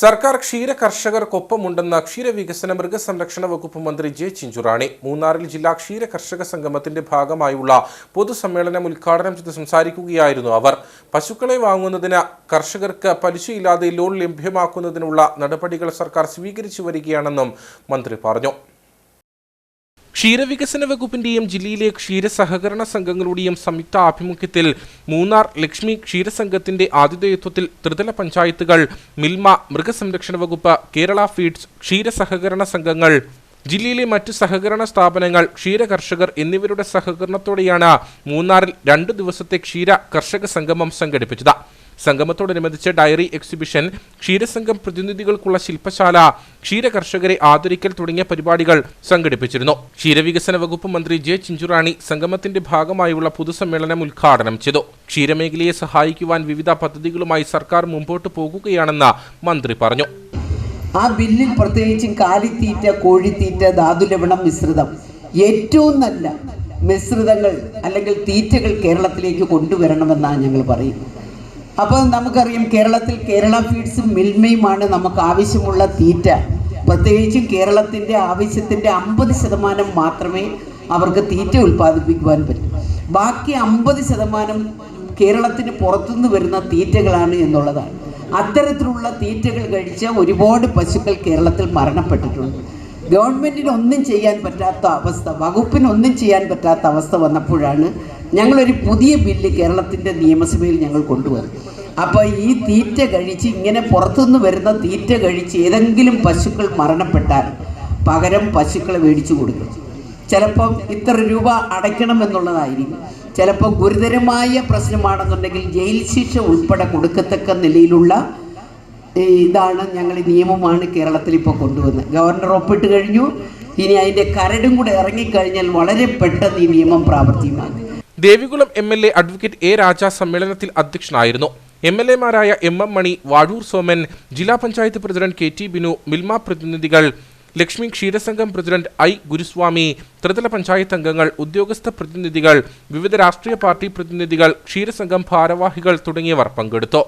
സർക്കാർ ക്ഷീര കർഷകർക്കൊപ്പമുണ്ടെന്ന് ക്ഷീരവികസന മൃഗസംരക്ഷണ വകുപ്പ് മന്ത്രി ജെ ചിഞ്ചുറാണി. മൂന്നാറിൽ ജില്ലാ ക്ഷീര കർഷക സംഗമത്തിന്റെ ഭാഗമായുള്ള പൊതുസമ്മേളനം ഉദ്ഘാടനം ചെയ്ത് സംസാരിക്കുകയായിരുന്നു അവർ. പശുക്കളെ വാങ്ങുന്നതിന് കർഷകർക്ക് പലിശയില്ലാതെ ലോൺ ലഭ്യമാക്കുന്നതിനുള്ള നടപടികൾ സർക്കാർ സ്വീകരിച്ചു വരികയാണെന്നും മന്ത്രി പറഞ്ഞു. ക്ഷീരവികസന വകുപ്പിന്റെയും ജില്ലയിലെ ക്ഷീര സഹകരണ സംഘങ്ങളുടെയും സംയുക്ത ആഭിമുഖ്യത്തിൽ മൂന്നാർ ലക്ഷ്മി ക്ഷീരസംഘത്തിന്റെ ആതിഥേയത്വത്തിൽ ത്രിതല പഞ്ചായത്തുകൾ മിൽമ മൃഗസംരക്ഷണ വകുപ്പ് കേരള ഫീഡ്സ് ക്ഷീര സഹകരണ സംഘങ്ങൾ ജില്ലയിലെ മറ്റ് സഹകരണ സ്ഥാപനങ്ങൾ ക്ഷീര കർഷകർ എന്നിവരുടെ സഹകരണത്തോടെയാണ് മൂന്നാറിൽ രണ്ടു ദിവസത്തെ ക്ഷീര കർഷക സംഗമം സംഘടിപ്പിച്ചത്. സംഗമത്തോടനുബന്ധിച്ച് ഡയറി എക്സിബിഷൻ ക്ഷീരസംഘം പ്രതിനിധികൾക്കുള്ള ശില്പശാല ക്ഷീരകർഷകരെ ആദരിക്കൽ തുടങ്ങിയ പരിപാടികൾ സംഘടിപ്പിച്ചിരുന്നു. ക്ഷീരവികസന വകുപ്പ് മന്ത്രി ജെ ചിഞ്ചുറാണി സംഗമത്തിന്റെ ഭാഗമായുള്ള പൊതുസമ്മേളനം ഉദ്ഘാടനം ചെയ്തു. ക്ഷീരമേഖലയെ സഹായിക്കുവാൻ വിവിധ പദ്ധതികളുമായി സർക്കാർ മുമ്പോട്ട് പോകുകയാണെന്ന് മന്ത്രി പറഞ്ഞു. ആ ബില്ലിൽ പ്രത്യേകിച്ചും കാലിത്തീറ്റ കോഴിത്തീറ്റ ധാതുലവണം മിശ്രിതം ഏറ്റവും നല്ല മിശ്രിതങ്ങൾ അല്ലെങ്കിൽ തീറ്റകൾ കേരളത്തിലേക്ക് കൊണ്ടുവരണമെന്നാണ് ഞങ്ങൾ പറയുന്നത്. അപ്പോൾ നമുക്കറിയാം കേരളത്തിൽ കേരള ഫീഡ്സ് മിൽമയുമാണ് നമുക്ക് ആവശ്യമുള്ള തീറ്റ. പ്രത്യേകിച്ചും കേരളത്തിന്റെ ആവശ്യത്തിന്റെ അമ്പത് ശതമാനം മാത്രമേ അവർക്ക് തീറ്റ ഉൽപ്പാദിപ്പിക്കുവാൻ പറ്റൂ. ബാക്കി അമ്പത് ശതമാനം കേരളത്തിന് പുറത്തുനിന്ന് വരുന്ന തീറ്റകളാണ് എന്നുള്ളതാണ്. അത്തരത്തിലുള്ള തീറ്റകൾ കഴിച്ച ഒരുപാട് പശുക്കൾ കേരളത്തിൽ മരണപ്പെട്ടിട്ടുണ്ട്. ഗവൺമെന്റിന് ഒന്നും ചെയ്യാൻ പറ്റാത്ത അവസ്ഥ വകുപ്പിന് ഒന്നും ചെയ്യാൻ പറ്റാത്ത അവസ്ഥ വന്നപ്പോഴാണ് ഞങ്ങളൊരു പുതിയ ബില്ല് കേരളത്തിന്റെ നിയമസഭയിൽ ഞങ്ങൾ കൊണ്ടുവന്നു. അപ്പോൾ ഈ തീറ്റ കഴിച്ച് ഇങ്ങനെ പുറത്തുനിന്ന് വരുന്ന തീറ്റ കഴിച്ച് ഏതെങ്കിലും പശുക്കൾ മരണപ്പെട്ടാൽ പകരം പശുക്കളെ മേടിച്ചു കൊടുക്കും. ചിലപ്പം ഇത്ര രൂപ അടയ്ക്കണം എന്നുള്ളതായിരിക്കും. ചിലപ്പോൾ ഗുരുതരമായ പ്രശ്നമാണെന്നുണ്ടെങ്കിൽ ജയിൽ ശിക്ഷ ഉൾപ്പെടെ കൊടുക്കത്തക്ക നിലയിലുള്ള ഇതാണ് ഞങ്ങൾ നിയമമാണ് കേരളത്തിൽ ഇപ്പോൾ കൊണ്ടുവന്നത്. ഗവർണർ ഒപ്പിട്ട് കഴിഞ്ഞു. ഇനി അതിന്റെ കരടും കൂടെ ഇറങ്ങിക്കഴിഞ്ഞാൽ വളരെ പെട്ടെന്ന് ഈ നിയമം പ്രാവർത്തികമാകും. Devikulam M L A advocate A Raja സമ്മേളനത്തിൽ അധ്യക്ഷനായിരുന്നു. എം എൽ എമാരായ എം എം മണി വാഴൂർ സോമൻ ജില്ലാ panchayat president K T Binu Milma പ്രതിനിധികൾ ലക്ഷ്മി ക്ഷീരസംഘം പ്രസിഡന്റ് ഐ ഗുരുസ്വാമി ത്രിതല പഞ്ചായത്ത് അംഗങ്ങൾ ഉദ്യോഗസ്ഥ പ്രതിനിധികൾ വിവിധ രാഷ്ട്രീയ പാർട്ടി പ്രതിനിധികൾ ക്ഷീരസംഘം ഭാരവാഹികൾ തുടങ്ങിയവർ പങ്കെടുത്തു.